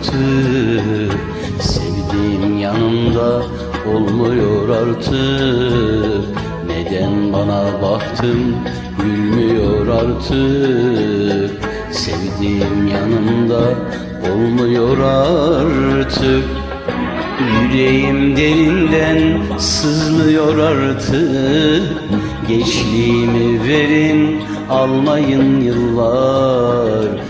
artık. Sevdiğim yanımda olmuyor artık. Neden bana baktım gülmüyor artık. Sevdiğim yanımda olmuyor artık. Yüreğim derinden sızlıyor artık. Gençliğimi verin almayın yıllar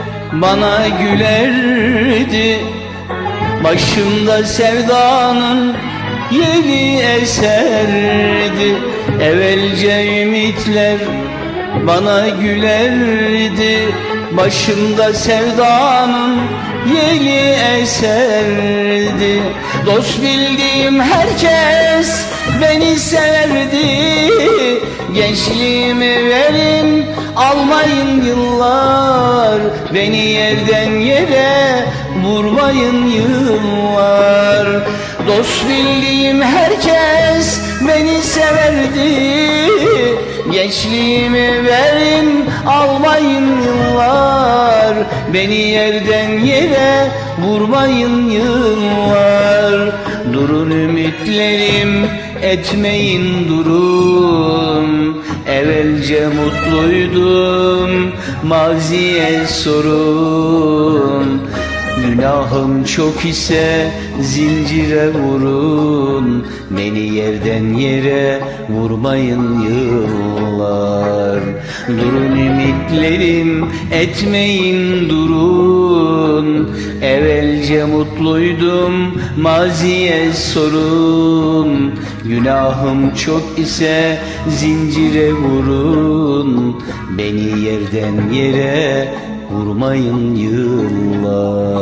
bana gülerdi. Başımda sevdanın yeni eserdi. Evvelce ümitler bana gülerdi. Başımda sevdanın yeni eserdi. Dost bildiğim herkes beni severdi. Gençliğimi verin almayın yıllar Beni yerden yere vurmayın yıllar. Dost bildiğim herkes beni severdi Gençliğimi verin almayın yıllar. Beni yerden yere vurmayın yıllar. Durun ümitlerim etmeyin durun Evvelce mutluydum maziye sorun. Günahım çok ise zincire vurun. Beni yerden yere vurmayın yıllar. Durun ümitlerim etmeyin durun. Evvelce mutluydum maziye sorun Günahım çok ise zincire vurun. Beni yerden yere vurmayın yıllar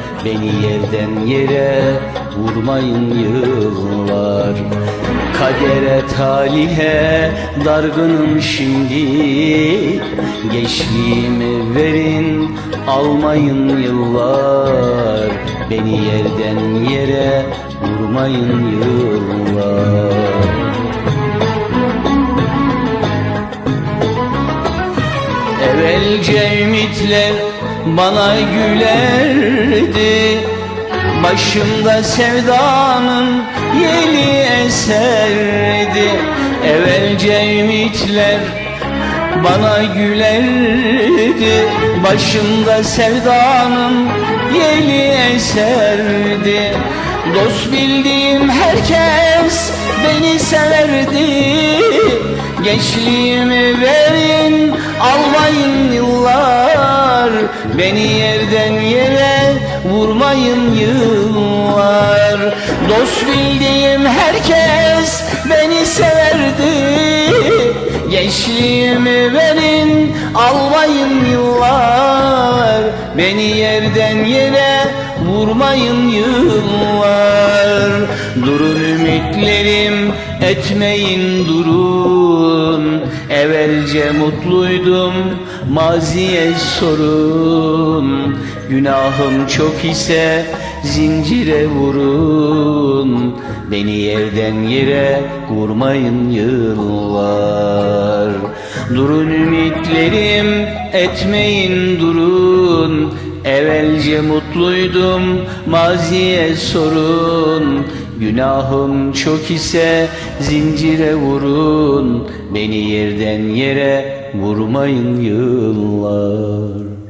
Beni yerden yere vurmayın yıllar Kadere talihe dargınım şimdi. Gençliğimi verin almayın yıllar. Beni yerden yere vurmayın yıllar Evvelce ümitler bana gülerdi. Başımda sevdanın yeli eserdi. Evvelce ümitler bana gülerdi. Başımda sevdanın yeli eserdi. Dost bildiğim herkes beni severdi. Gençliğimi verin almayın Beni yerden yere vurmayın yıllar. Dost bildiğim herkes beni severdi. Gençliğimi verin almayın yıllar. Beni yerden yere vurmayın yıllar. Durun ümitlerim etmeyin durun. Evvelce mutluydum maziye sorun Günahım çok ise zincire vurun. Beni yerden yere vurmayın yıllar. Durun ümitlerim etmeyin durun. Evvelce mutluydum maziye sorun Günahım çok ise zincire vurun Beni yerden yere vurmayın yıllar